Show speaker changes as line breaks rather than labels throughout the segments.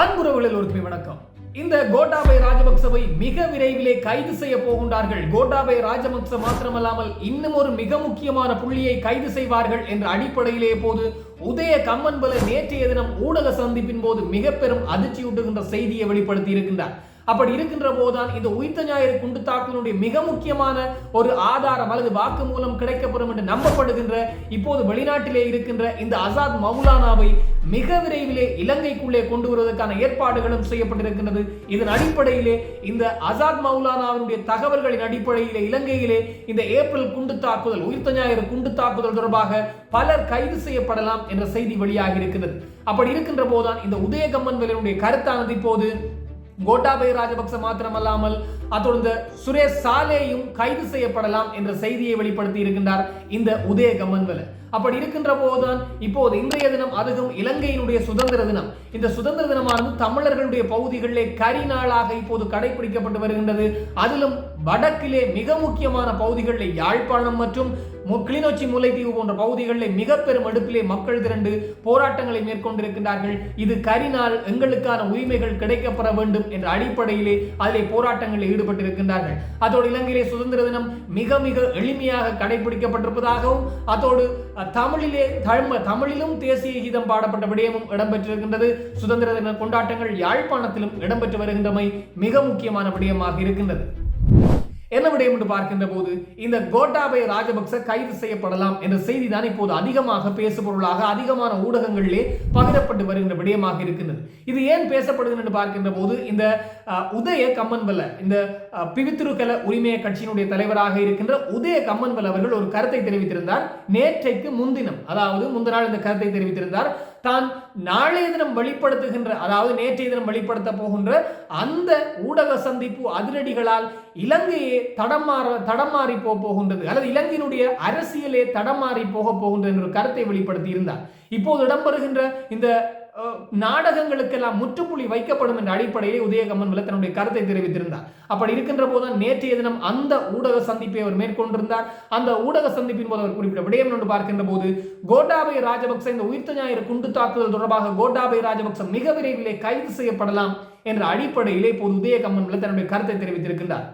அன்புறவுகளில் ஒருத்தமை வணக்கம். இந்த கோட்டாபய ராஜபக்சவை மிக விரைவிலே கைது செய்ய போகின்றார்கள். கோட்டாபய ராஜபக்ச மாத்திரமல்லாமல் இன்னும் ஒரு மிக முக்கியமான புள்ளியை கைது செய்வார்கள் என்ற அடிப்படையிலே போது உதய கம்மன்பல நேற்றைய தினம் ஊடக சந்திப்பின் போது மிக பெரும் அதிர்ச்சியூட்டுகின்ற செய்தியை வெளிப்படுத்தி இருக்கின்றார் அப்படி இருக்கின்ற போதுதான் இந்த உயிர்த்த ஞாயிறு குண்டு தாக்குதலுடைய மிக முக்கியமான ஒரு ஆதாரம் அல்லது வாக்கு மூலம் கிடைக்கப்படும் என்று நம்பப்படுகின்ற இப்போது வெளிநாட்டிலே இருக்கின்ற இந்த அசாத் மௌலானாவை மிக விரைவிலே இலங்கைக்குள்ளே கொண்டு வருவதற்கான ஏற்பாடுகளும் செய்யப்பட்டிருக்கின்றது. இதன் அடிப்படையிலே இந்த அசாத் மௌலானாவினுடைய தகவல்களின் அடிப்படையிலே இலங்கையிலே இந்த ஏப்ரல் குண்டு தாக்குதல் உயிர்த்த ஞாயிறு குண்டு தாக்குதல் தொடர்பாக பலர் கைது செய்யப்படலாம் என்ற செய்தி வெளியாகி இருக்கின்றது அப்படி இருக்கின்ற போதுதான் இந்த உதயகம்மன் வேலனுடைய கருத்தானது இப்போது கோட்டாபய ராஜபக்ச மாத்திரமல்லாமல் அத்தொடர்ந்து சுரேஷ் சாலேயும் கைது செய்யப்படலாம் என்ற செய்தியை வெளிப்படுத்தி இருக்கின்றார் இந்த உதய கமன்வல அப்படி இருக்கின்ற போதுதான் இப்போது இன்றைய தினம் அதுவும் இலங்கையினுடைய சுதந்திர தினம். இந்த சுதந்திர தினமானது தமிழர்களுடைய பகுதிகளிலே கரி நாளாக இப்போது கடைபிடிக்கப்பட்டு வருகின்றது. அதிலும் வடக்கிலே மிக முக்கியமான பகுதிகளில் யாழ்ப்பாணம் மற்றும் கிளிநொச்சி முல்லைத்தீவு போன்ற பகுதிகளில் மிக பெரும் அடுப்பிலே மக்கள் திரண்டு போராட்டங்களை மேற்கொண்டிருக்கின்றார்கள். இது கரினால் எங்களுக்கான உரிமைகள் கிடைக்கப்பெற வேண்டும் என்ற அடிப்படையிலே அதிலே போராட்டங்களில் ஈடுபட்டிருக்கின்றார்கள். அதோடு இலங்கையிலே சுதந்திர தினம் மிக மிக எளிமையாக கடைபிடிக்கப்பட்டிருப்பதாகவும் அதோடு தமிழிலே தமிழ் தமிழிலும் தேசிய கீதம் பாடப்பட்ட விடயமும் இடம்பெற்றிருக்கின்றது. சுதந்திர தின கொண்டாட்டங்கள் யாழ்ப்பாணத்திலும் இடம்பெற்று வருகின்றமை மிக முக்கியமான விடயமாக இருக்கின்றது. என்ன விடயம் என்று பார்க்கின்ற போது இந்த கோட்டாபய ராஜபக்ச கைது செய்யப்படலாம் என்ற செய்தி தான் இப்போது அதிகமாக பேசுபொருளாக அதிகமான ஊடகங்களிலே பகிரப்பட்டு வருகின்ற விடயமாக இருக்கின்றது. இது ஏன் பேசப்படுகிறது என்று பார்க்கின்ற போது இந்த உதய கம்மன்வல்ல இந்த பிவித்திருக்கல உரிமைய கட்சியினுடைய தலைவராக இருக்கின்ற உதய கம்மன்வல் அவர்கள் ஒரு கருத்தை தெரிவித்திருந்தார். நேற்றைக்கு முன்தினம் அதாவது முந்தநாள் இந்த கருத்தை தெரிவித்திருந்தார். தான் நாளைய தினம் வெளிப்படுத்துகின்ற அதாவது நேற்றைய தினம் வெளிப்படுத்த போகின்ற அந்த ஊடக சந்திப்பு அதிரடிகளால் இலங்கையே தடமாற தடமாறி போக போகின்றது. அல்லது இலங்கையினுடைய அரசியலே தடமாறி போக போகின்றது என்ற ஒரு கருத்தை வெளிப்படுத்தி இருந்தார் இப்போது இடம்பெறுகின்ற இந்த நாடகங்களுக்கெல்லாம் முற்றுப்புள்ளி வைக்கப்படும் என்ற அடிப்படையிலே உதயகம்மன் வில தன்னுடைய கருத்தை தெரிவித்திருந்தார். அப்படி இருக்கின்ற போதுதான் நேற்றைய தினம் அந்த ஊடக சந்திப்பை அவர் மேற்கொண்டிருந்தார். அந்த ஊடக சந்திப்பின் போது அவர் குறிப்பிட்ட விடயம் என்று பார்க்கின்ற போது கோட்டாபய ராஜபக்ச இந்த உயிர்த்த ஞாயிறு குண்டு தாக்குதல் தொடர்பாக கோட்டாபய ராஜபக்ச மிக விரைவிலே கைது செய்யப்படலாம் என்ற அடிப்படையிலே இப்போது உதயகம்மன் வில தன்னுடைய கருத்தை தெரிவித்திருக்கின்றார்.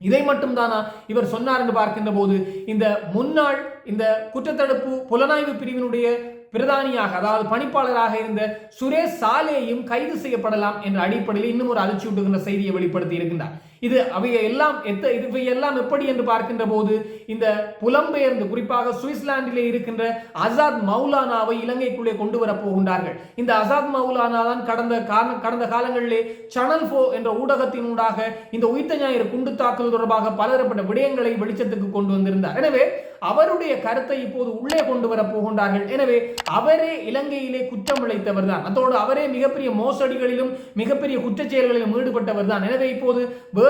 இதை மட்டும்தானா இவர் சொன்னார் என்று பார்க்கின்ற போது இந்த முன்னாள் இந்த குற்றத்தடுப்பு புலனாய்வு பிரிவினுடைய பிரதானியாக அதாவது பணிப்பாளராக இருந்த சுரேஷ் சாலேயும் கைது செய்யப்படலாம் என்ற அடிப்படையில் இன்னும் ஒரு அதிர்ச்சியூட்டுகின்ற செய்தியை வெளிப்படுத்தி இருக்கின்றார். இது அவைய எல்லாம் எத்த இவை எல்லாம் எப்படி என்று பார்க்கின்ற போது இந்த புலம்பெயர்ந்து குறிப்பாக சுவிட்சர்லாந்திலே இருக்கின்ற அசாத் மௌலானாவை இலங்கைக்குள்ளே கொண்டு வர போகின்றார்கள். இந்த அசாத் மௌலானா தான் கடந்த காரண கடந்த காலங்களிலே சனல் ஃபோ என்ற ஊடகத்தினூடாக இந்த உயிர்த்த ஞாயிறு குண்டு தாக்குதல் தொடர்பாக பலதரப்பட்ட விடயங்களை வெளிச்சத்துக்கு கொண்டு வந்திருந்தார். எனவே அவருடைய கருத்தை இப்போது உள்ளே கொண்டு வர போகின்றார்கள். எனவே அவரே இலங்கையிலே குற்றம் இழைத்தவர் தான். அதோடு அவரே மிகப்பெரிய மோசடிகளிலும் மிகப்பெரிய குற்றச்செயல்களிலும் ஈடுபட்டவர் தான். எனவே இப்போது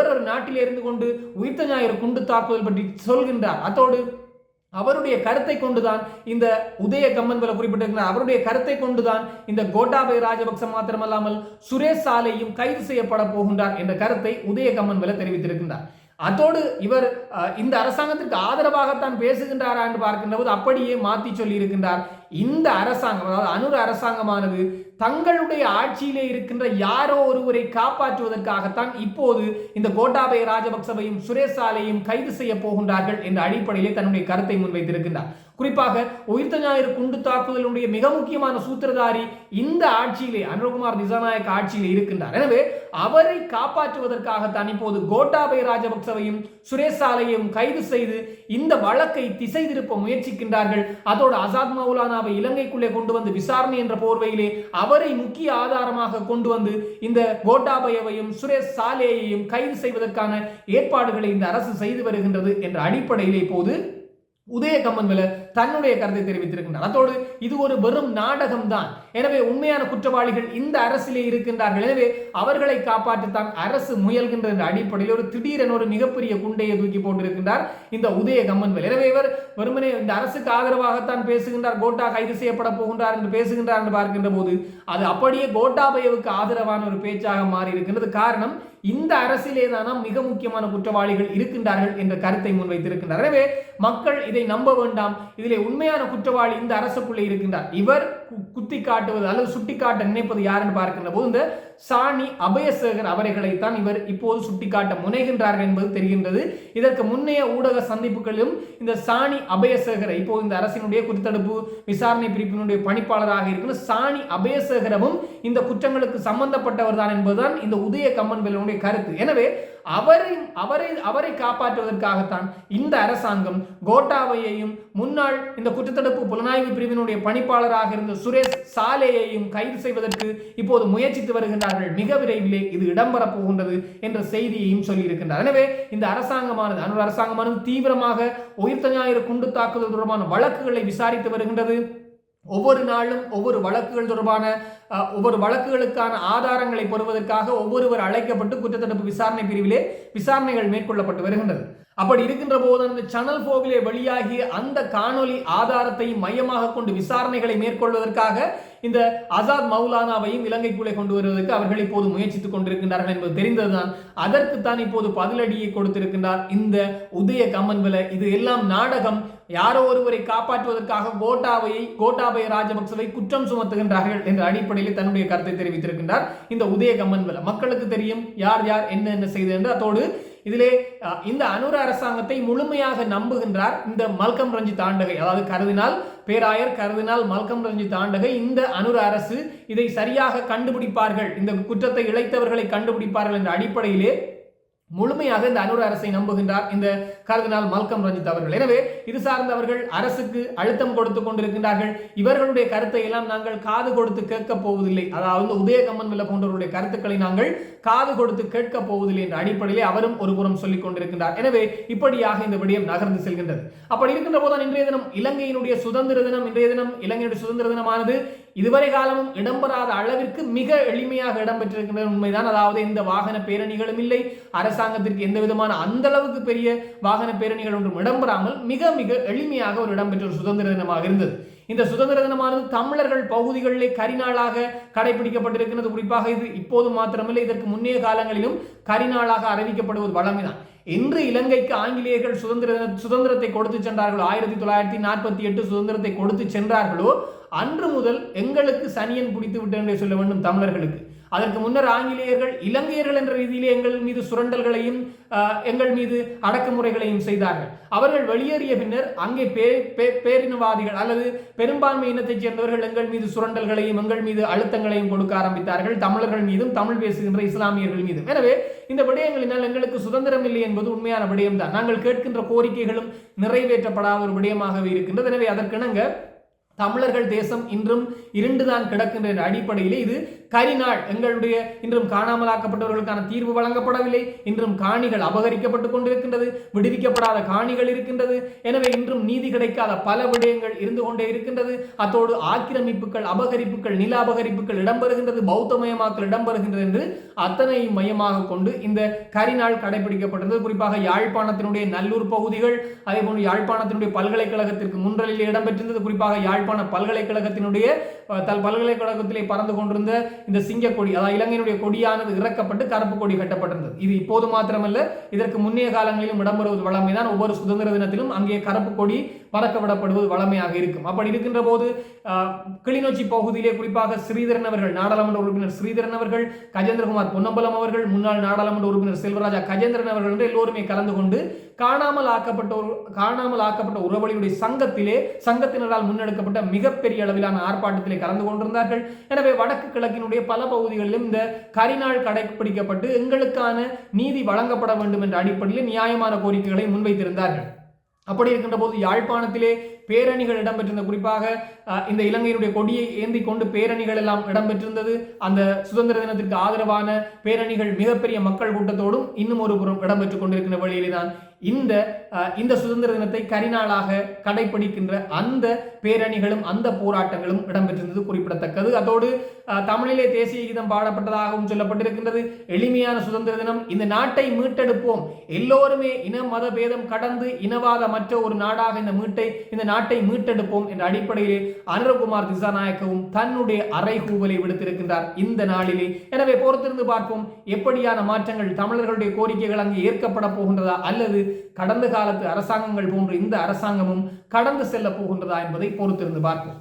வேறொரு நாட்டில் இருந்து கொண்டு உயிர்த்த ஞாயிறு குண்டு தாக்குதல் பற்றி சொல்கின்றார். அதோடு அவருடைய கருத்தை கொண்டுதான் இந்த உதய கம்மன்வல குறிப்பிட்டிருக்கிறார். அவருடைய கருத்தை கொண்டுதான் இந்த கோட்டாபய ராஜபக்ச மாத்திரமல்லாமல் சுரேஷ் சாலையும் கைது செய்யப்பட போகின்றார் என்ற கருத்தை உதய கம்மன்வல தெரிவித்திருக்கின்றார். அதோடு இவர் இந்த அரசாங்கத்திற்கு ஆதரவாகத்தான் பேசுகின்றாரா என்று பார்க்கின்ற போது அப்படியே மாற்றி சொல்லியிருக்கின்றார் இந்த அரசாங்கம் அதாவது அனுர அரசாங்கமானது தங்களுடைய ஆட்சியிலே இருக்கின்ற யாரோ ஒருவரை காப்பாற்றுவதற்காகத்தான் இப்போது இந்த கோட்டாபய ராஜபக்சவையும் சுரேஷாலையும் கைது செய்ய போகின்றார்கள் என்ற அடிப்படையிலே தன்னுடைய கருத்தை முன்வைத்திருக்கின்றார். குறிப்பாக உயிர்த்த ஞாயிறு குண்டு தாக்குதலுடைய மிக முக்கியமான சூத்திரதாரி இந்த ஆட்சியிலே அனுரகுமார் திசாநாயக் ஆட்சியிலே இருக்கின்றார். எனவே அவரை காப்பாற்றுவதற்காகத்தான் இப்போது கோட்டாபய ராஜபக்சவையும் சுரேஷ் சாலையும் கைது செய்து இந்த வழக்கை திசை திருப்ப முயற்சிக்கின்றார்கள். அதோடு அசாத் மௌலானாவை இலங்கைக்குள்ளே கொண்டு வந்து விசாரணை என்ற போர்வையிலே அவரை முக்கிய ஆதாரமாக கொண்டு வந்து இந்த கோட்டாபயவையும் சுரேஷ் சாலேயையும் கைது செய்வதற்கான ஏற்பாடுகளை இந்த அரசு செய்து வருகின்றது என்ற அடிப்படையிலே போது உதய கம்மன்வல தன்னுடைய கருத்தை தெரிவித்திருக்கின்றார் அதோடு இது ஒரு வெறும் நாடகம் தான் எனவே உண்மையான குற்றவாளிகள் இந்த அரசிலே இருக்கின்றார்கள். எனவே அவர்களை காப்பாற்றத்தான் அரசு முயல்கின்ற அடிப்படையில் ஒரு திடீரென ஒரு மிகப்பெரிய குண்டையை தூக்கி போட்டிருக்கின்றார் இந்த உதய கம்மன்வேல் எனவே இவர் வெறுமனே இந்த அரசுக்கு ஆதரவாகத்தான் பேசுகின்றார். கோட்டா கைது செய்யப்பட போகின்றார் என்று பேசுகின்றார் என்று பார்க்கின்ற போது அது அப்படியே கோட்டாபயவுக்கு ஆதரவான ஒரு பேச்சாக மாறி இருக்கின்றது காரணம் இந்த அரசிலே தானா மிக முக்கியமான குற்றவாளிகள் இருக்கின்றார்கள் என்ற கருத்தை முன்வைத்திருக்கின்றார். எனவே மக்கள் இதை நம்ப வேண்டாம். இதிலே உண்மையான குற்றவாளி இந்த அரசுக்குள்ளே இருக்கின்றார். இவர் குத்தி காட்டுவது அல்லது சுட்டிக்காட்ட நினைப்பது யாருன்னு பார்க்கின்ற போது இந்த சாணி அபயசேகர் அவர்களைத்தான் இவர் இப்போது சுட்டிக்காட்ட முனைகின்றார்கள் என்பது தெரிகின்றது. இதற்கு முன்னைய ஊடக சந்திப்புகளிலும் இந்த சாணி அபயசேகரை இப்போது இந்த அரசினுடைய குற்றத்தடுப்பு விசாரணை பிரிப்பினுடைய பணிப்பாளராக இருக்கிற சாணி அபயசேகரமும் இந்த குற்றங்களுக்கு சம்பந்தப்பட்டவர் தான் என்பதுதான் இந்த உதய கம்மன்வேலுடைய கருத்து. எனவே அவரை அவரை அவரை காப்பாற்றுவதற்காகத்தான் இந்த அரசாங்கம் கோட்டாவையையும் முன்னாள் இந்த குற்றத்தடுப்பு புலனாய்வு பிரிவினுடைய பணிப்பாளராக இருந்த சுரேஷ் சாலேயையும் கைது செய்வதற்கு இப்போது முயற்சித்து வருகின்றார். வருகின்றார்கள் மிக விரைவிலே இது இடம்பெறப் போகின்றது என்ற செய்தியையும் சொல்லியிருக்கின்றார். எனவே இந்த அரசாங்கமானது அன்று அரசாங்கமானது தீவிரமாக உயிர்த்த ஞாயிறு குண்டு தாக்குதல் தொடர்பான வழக்குகளை விசாரித்து வருகின்றது. ஒவ்வொரு நாளும் ஒவ்வொரு வழக்குகள் தொடர்பான அஹ், ஒவ்வொரு வழக்குகளுக்கான ஆதாரங்களை பெறுவதற்காக ஒவ்வொருவர் அழைக்கப்பட்டு குற்றத்தடுப்பு விசாரணை பிரிவிலே விசாரணைகள் மேற்கொள்ளப்பட்டு வருகின்றது. அப்படி இருக்கின்ற போது அந்த சனல் போவிலே வெளியாகி அந்த காணொலி ஆதாரத்தை மையமாக கொண்டு விசாரணைகளை மேற்கொள்வதற்காக இந்த ஆசாத் மௌலானாவையும் இலங்கைக்குள்ளே கொண்டு வருவதற்கு அவர்கள் இப்போது முயற்சித்துக் கொண்டிருக்கின்றார்கள் என்பது தெரிந்ததுதான். அதற்குத்தான் இப்போது பதிலடியை கொடுத்திருக்கின்றார் இந்த உதய கம்மன்வல. இது எல்லாம் நாடகம். யாரோ ஒருவரை காப்பாற்றுவதற்காக கோட்டாவை கோட்டாபய ராஜபக்சவை குற்றம் சுமத்துகின்றார்கள் என்ற அடிப்படையில் தன்னுடைய கருத்தை தெரிவித்திருக்கின்றார் இந்த உதய கம்மன்வல. மக்களுக்கு தெரியும் யார் யார் என்ன என்ன செய்தது என்று அதோடு இதிலே இந்த அனுர அரசாங்கத்தை முழுமையாக நம்புகின்றார் இந்த மல்கம் ரஞ்சித் ஆண்டகை. அதாவது கருதினால் பேராயர் கருதினால் மல்கம் ரஞ்சித் ஆண்டகை. இந்த அனுர அரசு இதை சரியாக கண்டுபிடிப்பார்கள். இந்த குற்றத்தை இழைத்தவர்களை கண்டுபிடிப்பார்கள் என்ற அடிப்படையிலே முழுமையாக இந்த அனுர அரசை நம்புகின்றார் இந்த கருதினால் மல்கம் ரஞ்சித் அவர்கள். எனவே இது சார்ந்தவர்கள் அரசுக்கு அழுத்தம் கொடுத்து கொண்டிருக்கின்றார்கள். இவர்களுடைய கருத்தை எல்லாம் நாங்கள் காது கொடுத்து கேட்க போவதில்லை. அதாவது உதயகம்மன் வில்ல போன்றவருடைய கருத்துக்களை நாங்கள் காது கொடுத்து கேட்க போவதில்லை என்ற அடிப்படையிலே அவரும் ஒரு புறம் சொல்லிக் கொண்டிருக்கின்றார். எனவே இப்படியாக இந்த விடயம் நகர்ந்து செல்கின்றது. அப்படி இருக்கின்ற போதுதான் இன்றைய தினம் இலங்கையினுடைய சுதந்திர தினம் இன்றைய தினம் இலங்கையுடைய சுதந்திர தினமானது. இதுவரை காலமும் இடம்பெறாத அளவிற்கு மிக எளிமையாக இடம்பெற்றிருக்கின்ற உண்மைதான். அதாவது எந்த வாகன பேரணிகளும் இல்லை. அரசாங்கத்திற்கு எந்த விதமான அந்த அளவுக்கு பெரிய வாகன பேரணிகள் ஒன்றும் இடம்பெறாமல் மிக மிக எளிமையாக ஒரு இடம்பெற்ற ஒரு சுதந்திர தினமாக இருந்தது. இந்த சுதந்திர தினமானது தமிழர்கள் பகுதிகளிலே கரிநாளாக கடைபிடிக்கப்பட்டிருக்கிறது. குறிப்பாக இது இப்போது மாத்திரமில்லை. இதற்கு முன்னைய காலங்களிலும் கரிநாளாக அறிவிக்கப்படுவது வழமைதான். இன்று இலங்கைக்கு ஆங்கிலேயர்கள் சுதந்திர சுதந்திரத்தை கொடுத்து சென்றார்களோ ஆயிரத்தி தொள்ளாயிரத்தி நாற்பத்தி எட்டு சுதந்திரத்தை கொடுத்து சென்றார்களோ அன்று முதல் எங்களுக்கு சனியன் பிடித்து விட்டேன் என்று சொல்ல வேண்டும் தமிழர்களுக்கு. அதற்கு முன்னர் ஆங்கிலேயர்கள் இலங்கையர்கள் என்ற ரீதியிலே எங்கள் மீது சுரண்டல்களையும் எங்கள் மீது அடக்குமுறைகளையும் செய்தார்கள். அவர்கள் வெளியேறிய பின்னர் அங்கே பே பே- பேரினவாதிகள் அல்லது பெரும்பான்மை இனத்தைச் சேர்ந்தவர்கள் எங்கள் மீது சுரண்டல்களையும் எங்கள் மீது அழுத்தங்களையும் கொடுக்க ஆரம்பித்தார்கள். தமிழர்கள் மீதும் தமிழ் பேசுகின்ற இஸ்லாமியர்கள் மீதும். எனவே இந்த விடயங்களினால் எங்களுக்கு சுதந்திரம் இல்லை என்பது உண்மையான விடயம்தான். நாங்கள் கேட்கின்ற கோரிக்கைகளும் நிறைவேற்றப்படாத ஒரு விடயமாகவே இருக்கின்றது. எனவே அதற்கிணங்க தமிழர்கள் தேசம் இன்றும் இருண்டுதான் கிடக்கின்ற அடிப்படையிலே இது கரிநாள் எங்களுடைய இன்றும் காணாமலாக்கப்பட்டவர்களுக்கான தீர்வு வழங்கப்படவில்லை. இன்றும் காணிகள் அபகரிக்கப்பட்டுக் கொண்டிருக்கின்றது. விடுவிக்கப்படாத காணிகள் இருக்கின்றது. எனவே இன்றும் நீதி கிடைக்காத பல விடயங்கள் இருந்து கொண்டே இருக்கின்றது. அத்தோடு ஆக்கிரமிப்புகள் அபகரிப்புகள் நில அபகரிப்புகள் இடம்பெறுகின்றது. பௌத்தமயமாக்கல் இடம்பெறுகின்றது என்று அத்தனையும் மையமாக கொண்டு இந்த கரிநாள் கடைபிடிக்கப்பட்டது. குறிப்பாக யாழ்ப்பாணத்தினுடைய நல்லூர் பகுதிகள் அதே போன்று யாழ்ப்பாணத்தினுடைய பல்கலைக்கழகத்திற்கு முன்றலில் இடம்பெற்றிருந்தது. குறிப்பாக யாழ்ப்பாண பல்கலைக்கழகத்தினுடைய தல் பல்கலைக்கழகத்திலே பறந்து கொண்டிருந்த இந்த சிங்கக்கொடி அதாவது இலங்கையினுடைய கொடியானது இறக்கப்பட்டு கருப்பு கொடி கட்டப்பட்டிருந்தது. இது இப்போது மாத்திரமல்ல இதற்கு முன்னைய காலங்களிலும் இடம்பெறுவது வழமைதான் ஒவ்வொரு சுதந்திர தினத்திலும் அங்கே கருப்பு கொடி பறக்க விடப்படுவது வழமையாக இருக்கும். அப்படி இருக்கின்ற போது கிளிநொச்சி பகுதியிலே குறிப்பாக ஸ்ரீதரன் அவர்கள் நாடாளுமன்ற உறுப்பினர் ஸ்ரீதரன் அவர்கள் கஜேந்திரகுமார் பொன்னம்பலம் அவர்கள் முன்னாள் நாடாளுமன்ற உறுப்பினர் செல்வராஜா கஜேந்திரன் அவர்கள் என்று எல்லோருமே கலந்து கொண்டு காணாமல் ஆக்கப்பட்ட ஒரு காணாமல் ஆக்கப்பட்ட உறவழியுடைய சங்கத்திலே சங்கத்தினரால் முன்னெடுக்கப்பட்ட மிகப்பெரிய அளவிலான ஆர்ப்பாட்டத்திலே கலந்து கொண்டிருந்தார்கள். எனவே வடக்கு கிழக்கினுடைய பல பகுதிகளிலும் இந்த கரிநாள் கடைபிடிக்கப்பட்டு எங்களுக்கான நீதி வழங்கப்பட வேண்டும் என்ற அடிப்படையில் நியாயமான கோரிக்கைகளை முன்வைத்திருந்தார்கள். அப்படி இருக்கின்ற போது யாழ்ப்பாணத்திலே பேரணிகள் இடம்பெற்றிருந்த குறிப்பாக அஹ், இந்த இலங்கையினுடைய கொடியை ஏந்தி கொண்டு பேரணிகள் எல்லாம் இடம்பெற்றிருந்தது. அந்த சுதந்திர தினத்திற்கு ஆதரவான பேரணிகள் மிகப்பெரிய மக்கள் கூட்டத்தோடும் இன்னும் ஒரு புறம் இடம்பெற்றுக் கொண்டிருக்கிற வழியிலே தான் இந்த இந்த சுதந்திர தினத்தை கரிநாளாக கடைபிடிக்கின்ற அந்த பேரணிகளும் அந்த போராட்டங்களும் இடம்பெற்றிருந்தது குறிப்பிடத்தக்கது. அதோடு தமிழிலே தேசிய கீதம் பாடப்பட்டதாகவும் சொல்லப்பட்டிருக்கின்றது. எளிமையான சுதந்திர தினம். இந்த நாட்டை மீட்டெடுப்போம். எல்லோருமே இன மத பேதம் கடந்து இனவாதமற்ற ஒரு நாடாக இந்த மீட்டை இந்த நாட்டை மீட்டெடுப்போம் என்ற அடிப்படையிலே அனுரகுமார் திசாநாயக்கவும் தன்னுடைய அறைகூவலை விடுத்திருக்கின்றார் இந்த நாளிலே. எனவே பொறுத்திருந்து பார்ப்போம் எப்படியான மாற்றங்கள் தமிழர்களுடைய கோரிக்கைகள் அங்கு ஏற்கப்பட போகின்றதா அல்லது கடந்த காலத்து அரசாங்கங்கள் போன்று இந்த அரசாங்கமும் கடந்து செல்ல போகின்றதா என்பதை பொறுத்திருந்து பார்ப்போம்.